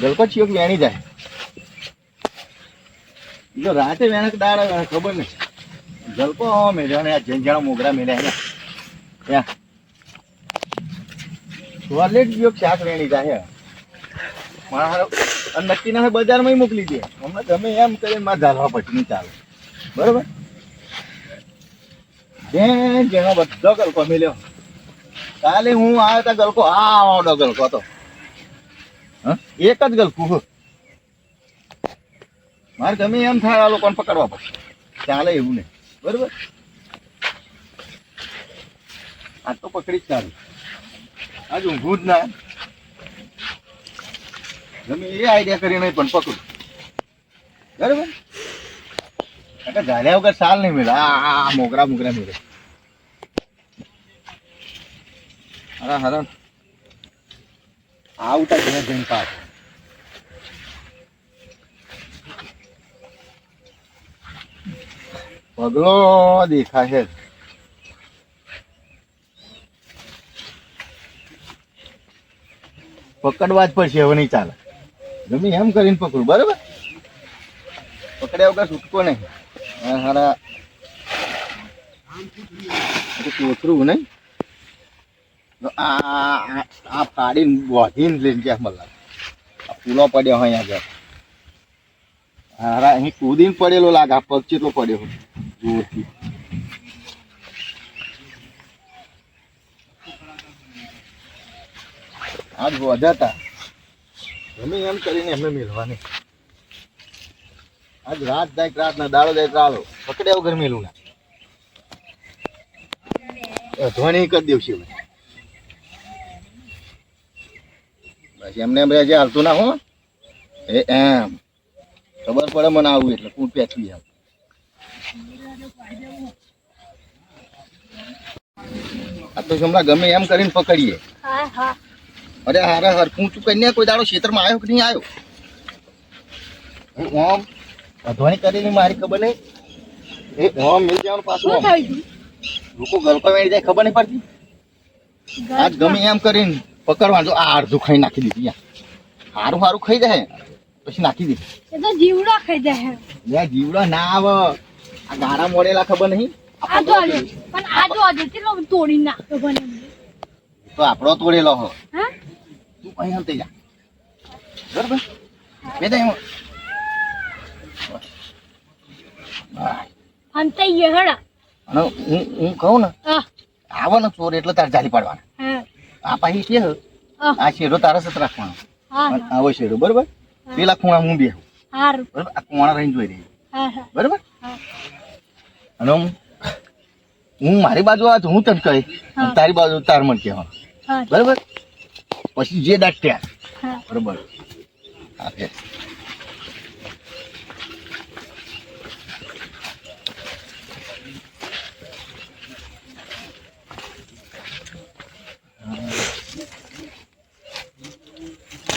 ગલકો ચિયો વેણી જાય. જો રાતે વેણક દાડ ખબર નહીં ગલકો મેળ્યો ને આ ઝંઝાણા મોગરા મેળ્યા ત્યાં ટોયલેટ ગયો શાક વેણી જાય. મારા નક્કી ના બજારમાં મોકલી દે. હમણાં તમે એમ કરીને મારે ધારવા પટની ચાલે. બરોબર? જે જેનો બધો ગલકો મેલ્યો કાલે હું આવ્યો તા ગલકો આ આવડો ગલકો હતો? એક જ ગલકું, હો. મારે ગમે એમ થાય આ લોકોને પકડવા પડશે. ચાલે એવું નહીં. બરોબર? આ તો પકડી જ ચાલે આજ ઊંઘું જ ના. ગમે એ આઈડિયા કરીને પણ પકડું. બરોબર? કાકા ઝાલ્યા વગર સાલ નહીં મળે. આ મોગરા મોગરા મળે હરા હરા. આવતા ઘેર જઈને પાછ. પગલો દેખાય છે પકડવા જ પડશે, હવે નહીં ચાલે. ગમે એમ કરીને પકડું, બરાબર? પકડ્યા વગર છૂટકો નહીં. હારા. આ નહીં. આ આ- ફાડીને વધીને લઈને ગયા મને આ પૂલો પડ્યો હોય આગળ. હારા, અહીં કૂદીને પડેલો લાગે, આ પગ ચેટલો પડ્યો જોરથી. આજ વધાતા ગમે એમ કરીને એમને મેળવાની. આજ રાત જાય રાત ના દાડો જાય દાડો પકડ્યા વગર મેલું ના. ધ્વની કરી દેવશે બસ એમને એમ જે હાલતું ના હો એ એમ. ખબર પડે મને આવું એટલે કું પેચવી આવ આ તો હમણાં ગમે એમ કરીને પકડીએ. અરે હારે હરખું તું કન્યા કોઈ દાડો ક્ષેત્રમાં આવ્યો કે નહીં આવ્યો? ઓમ અધવાની કરીને મારી ખબર નહીં. એ ઓમ મિલ જવાનું પાછું? લોકો ગલકો જાય ખબર નહીં પડતી? આજ ગમે એમ કરીને. પકડવાનું જો આ અડધું ખાઈ નાખી દીધી હારું હારું ખાઈ જાય. પછી નાખી દીધી એ તો જીવડો ખાઈ જાય લે જીવડો ના આવ. આ ગાળા મોડેલા ખબર નહીં? આ જો પણ આ જો આજે કેટલો તોડી નાખતો બને તો આપણો તોડેલો હો. હા? તું અહીં હલતી જા. બરાબર? બે દે હું હા. અંતે યે અને હું હું કહું ને આવો ને ચોર એટલે તાર જાલી પાડવાના. હા. આ પાછી કે આ શેરો તારા સત રાખવાનો આવો શેરો બરોબર? પેલા ખૂણા હું બેહું. બરોબર? આ કોણા રહીને જોઈ રહી. બરાબર? અને હું મારી બાજુ આ હું તને કહી તારી બાજુ તાર મને કહેવાનું. બરોબર? પછી જે દાટ ત્યાં. હા. બરાબર. હા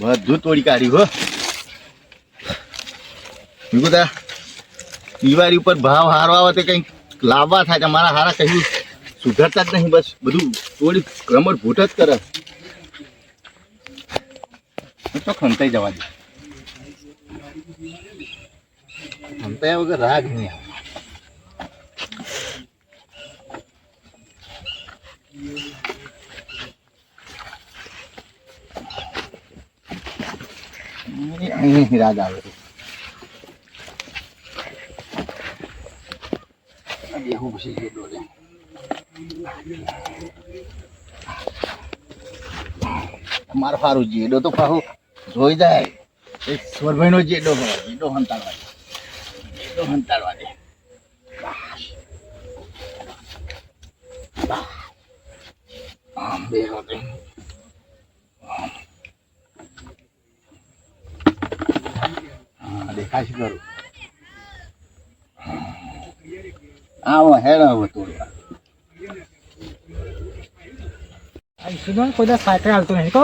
બધું તોડી કાઢ્યું, હો. મેં દિવાળી ઉપર ભાવ હારો આવે તે કંઈક લાવવા થાય છે. મારા હારા કહ્યું સુધરતા જ નહીં બસ. બધું તોડી રમણ ભૂટ જ કરે. તો ખંતાઈ જવા દે ખંતાઈ વગર રાગ નહીં આવે. અહીં રાગ આવે છે. આ પછી જેટલો રે મારો સારું જેડો તો પાછું જોઈ જાય. એ સ્વરભાઈ નો જેડો હોય જેડો હંતાડવા દે. જેડો હંતાડવા દે. આમ બે તે. હા, દેખાય છે ખરું. આવો હેડો હવે તોડવા આ ઈસુનો કોઈ દા સાયકલ હાલતો નહીં કહો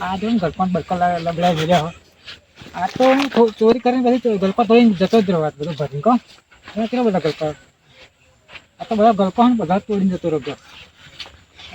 આ જો ગલપાન બલકા લગડાઈ ભર્યા હો. આ તો હું થો- ચોરી કરીને પછી ગલપા તોડીને જતો જ રહ્યો આ બધું ભરીને કહો એમાં કેટલા બધા ગલપા આ તો બધા ગલપા હોય ને બધા તોડીને જતો રહ્યો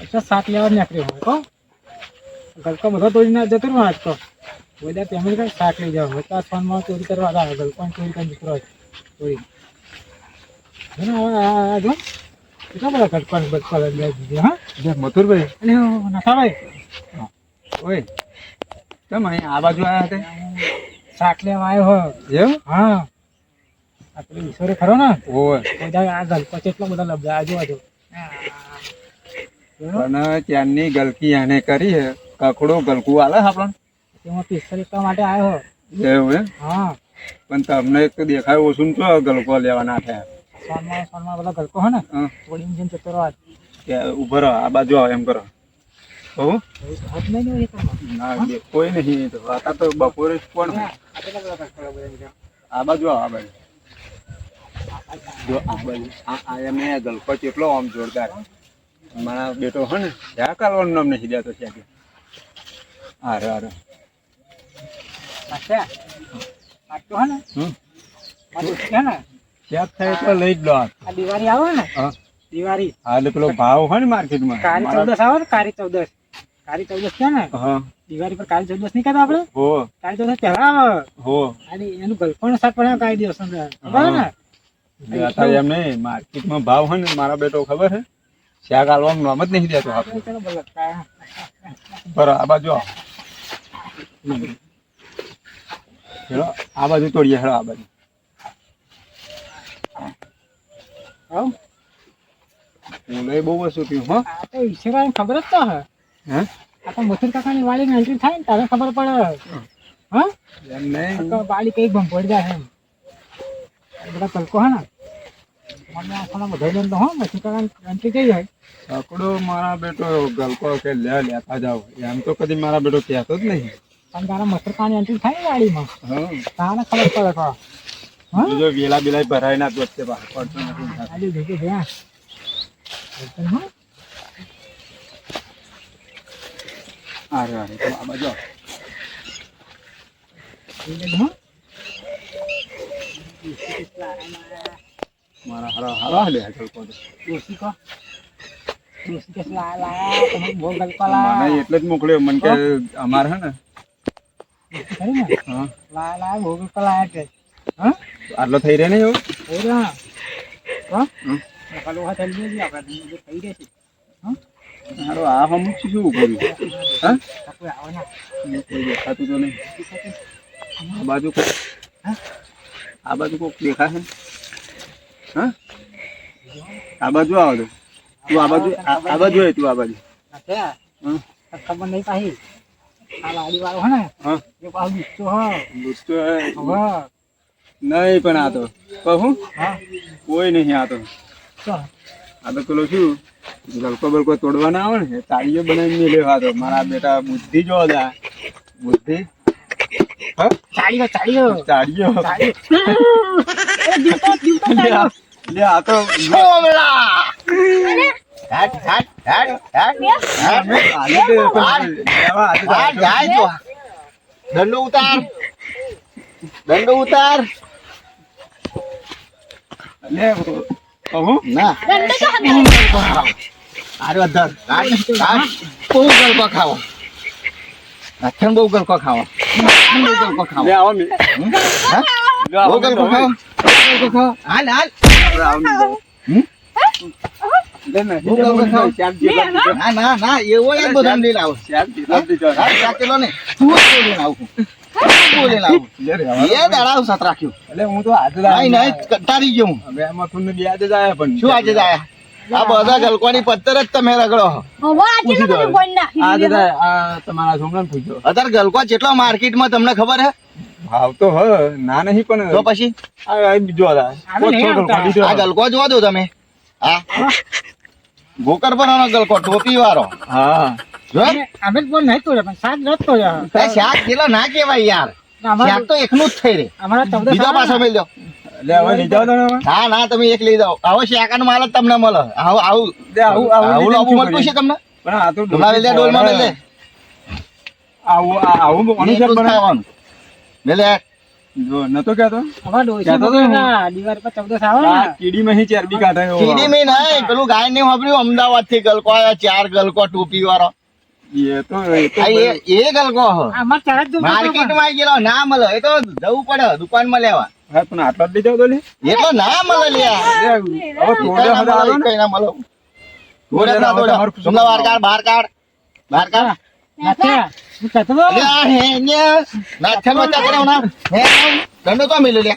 એટલે સાત લેવા નીકળ્યો હોય કહો ગલપા બધા તોડીને જતો રહ્યો આજ તો. બધા ફેમિલી કઈ શાક લઈ જાવ હતા ફોનમાં ચોરી કરવા આવે ગલકોન ચોરી કરી દીકરો ચોરી. હવે આ- જો કેટલા બધા ગલકોન ગલકોન લઈ દીધી હા? જે મથુરભાઈ? અને ઓય અહીં આ બાજુ આવ્યા હતા? શાક લેવા આવ્યો હો. એમ હા. આપણે ઈશ્વરે ખરો ને? ઓય. બધા આ ગલકો કેટલો બધા લબ્ધા આજુ આજુ પણ ત્યાંની ગલકી આને કરી હે કકડો ગલકું આલે છે તેમાં પિસ્તાલીસ માટે આવ્યો. એવું એમ? હા. પણ તમને એક તો દેખાય ઓછું ચો ગલકો લેવાના થયા. સોનમાં સોનમાં બધા ગલકો હે ને હા. થોડી જતો રહો ઊભો રહો આ બાજુ આવો એમ કરો. નહીં ના કોઈ નહીં તો તો બપોરે કોણ આ બાજુ આવો આ બાજુ. જો આ બાજુ. આ એમને ગલકો કેટલો આમ જોરદાર. મારા બેટો હે ને ત્યાં કાલવાનું નામ નથી દેતો ત્યાં અરે અરે હે થાય તો લઈ જ લો આ. દિવાળી આવે ને? હા. દિવાળી. હા એટલે પેલો ભાવ હોય ને માર્કેટમાં? ચૌદસ આવે ને? કાળી ચૌદસ. કાળી ચૌદસ છે ને? હા. દિવાળી પર ચૌદસ નહીં કરતા આપણે? હો. કારી ચૌદસ પહેલા આવે. હો. અને એનું ગલફણ શાક પણ કાઢી દિવસ ને? અત્યારે એમ નહીં માર્કેટમાં ભાવ હોય ને મારા બેટો ખબર છે શાક આલવાનું નામ જ નહીં દેતો આપણે. બાજુ આવો. હેલો આ બાજુ તોડીએ હેલો આ બાજુ. આવ. હું બહુ વસ્તુ થયું હો. આ તો ઈશ્વરાને ખબર જ તો હે. હે? આ તો મથુર કાકાની વાળી એન્ટ્રી થાય ને તારે ખબર પડે. હા? એમ નહીં. તો વાડી કઈ ભંભોળ પડી જાય એમ. બધા તલકો હે ને. મને આખાના બધા જણ તો હો મથુર કાકાની એન્ટ્રી થઈ જાય. મારા બેટો ગલકો કે લે લેતા જાઓ. એમ તો કદી મારા બેટો કહેતો જ નહીં. પણ તારા મથુર પાણી એન્ટ્રી થાય ને ગાડીમાં તારે ખબર પડે તો. હા? વેલા બેલા ભરાય ના વચ્ચે પડતો નથી આજે ભેગી હા હા? અરે અરે તો આ બાજુ મારા હરા હરા લે ગલકો તો ડોસી કો? ડોસી કે લાયા તમે બોલ ગલકો લાયા મને એટલે જ મોકલ્યો મને કે અમારે હે ને આટલો થઈ રહ્યો ને એવું? થઈ રહ્યા આ હમ શું કર્યું હા? કોઈ દેખાતું તો નહીં. આ બાજુ કોક હા? આ બાજુ કોક દેખાશે? હા? આ બાજુ આવો તો. તું આ બાજુ આ આ બાજુ હોય તું આ બાજુ. ખબર નહીં પાહી. આ વાડી વાળો હે ને હા. એ પાછું ગુસ્સો હો. ગુસ્સો હે. હવે નહીં પણ આ તો. કહું હા? કોઈ નહીં આ તો. આ તો પેલો શું? ગલકો બલકો તોડવા ના આવે ને તાળીઓ બનાવીને લેવા તો. મારા બેટા બુદ્ધિ જો દા બુદ્ધિ? હા? લે આ તો. ઓમલા હાટ હાટ હાટ હાટ હાટ આજે તો પણ લેવા આજે તો આ આટલો- જાય જો દંડો ઉતાર દંડો ઉતાર લે કહું ના આરે અધર કાટ કાટ બહુ ગલકો ખાવો નાથન બહુ ગલકો ખાવો નાથન બહુ ગલકો ખાવો લે આવો મે હમ? હા? લે આવો બહુ ગલકો ખાવો બહુ ગલકો ખાવો હાલ હાલ આવો મે હમ? લે ને. ના ના ના એવો એક બધો લઈ લાવો શાક જેટલા દીધો. હા, શાક કિલો ને તું જ લઈને આવું તું લઈને આવું લે રે આવો. એ દાડા સત રાખ્યું એટલે હું તો આજે જ નહીં આવ્યો. નહીં કંટાળી ગયો હું હવે આમાં થોડું બે આજે જ આયા પણ શું આજે જાય આ બધા ગલકોની પત્તર જ તમે રગડો પૂછી દો. બોલ નાખી આજે જ દીધું. આયા. આ તમારા અત્યારે ગલકો જેટલો માર્કેટમાં તમને ખબર હે ભાવ તો હ ના નહીં પણ તો પછી બીજો. આ ગલકો જોવા દો તમે હા ગોકર પર ગલકો ટોપી વાળો હા. જો. અમે પણ નહીં તોડ્યો પણ શાક રદ તોડ્યો શાક કિલો ના કેવાય યાર. શાક તો એકનું જ થઈ રે બીજો પાછો ને, મેળ દો એટલે હવે લીધા હતા ને હવે? હા ના તમે એક લઈ જાઓ. આવો શાકાનો માલ જ તમને મળે. આવું આવું આવું શું મળતું છે તમને? પણ આ તો ડોલમાં મેલ દે ડોલમાં મેલ દે આવું આવું કોનું શાક એટલું જ બનાવે? ખાવાનું. મેલ દે. જો નતો કહેતો? અમારા ડોશી કહેતો તો મોકલેલા, પર ચૌદસ આવે ને? આ કીડીમાં ચરબી કાઢે કીડી મેં નહીં પેલું ગાય ને વાપર્યું અમદાવાદથી ગલકો આવ્યા ચાર ગલકો ટોપી વાળો એ તો એ તો આ એ એ ગલકો હ. ચાર જ જોતો હતો ગયેલો ના મળે એ તો જવું પડે દુકાનમાં લેવા. હા પણ આટલા જ લઈ જાવ તો ના મળે લ્યા હવે ને કઈ ના ના? બહાર કાઢ, બહાર કાઢ. બહાર કાઢ. તો મિલ્યો લે.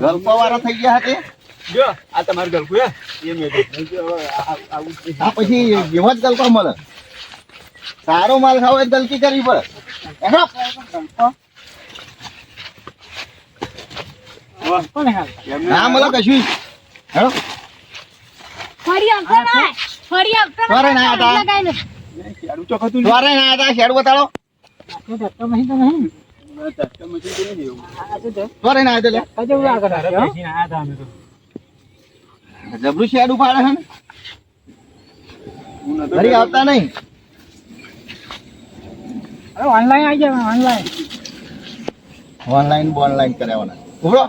ગલ્પો વાળા થઈ ગયા હતા જો આ તમારું ગલકું હે એ મેં તો. મેં કીધું હવે આ- આવું જ છે. આ પછી એવો જ ગલ્પો મળે સારો માલ ખાવ એ ગલકી કરવી પડે હેડો. કોણ હાલ? એમને ના મળે કશું હેડો. ફરી આવતો ના ફરી આવતો ફરી ના આવતા. લગાઈને ખેડૂત હતું ને. ના હતા શેડ બતાડો ધક્કો નહીં તો નહીં. જબરું શેડ ઉપાડે છે ને. આવતા નહીં ઓનલાઈન આવી જાય ઓનલાઈન ઓનલાઈન બોનલાઈન કરાવવાના ઉભરો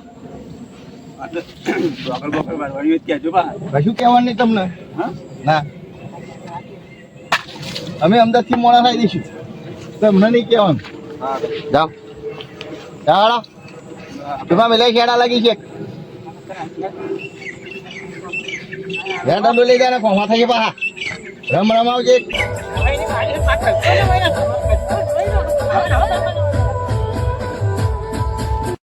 બોકર બોકર બા. કશું કહેવાનું નહીં તમને હા? ના. અમે અમદાવાદથી મોડા થઈ દઈશું. તમને નહીં કહેવાનું. જાઓ. જાઓ તું મેલે લાગી છે. હેડા ડોલી જાય ને કોમા થઈ પાહા રમ હવે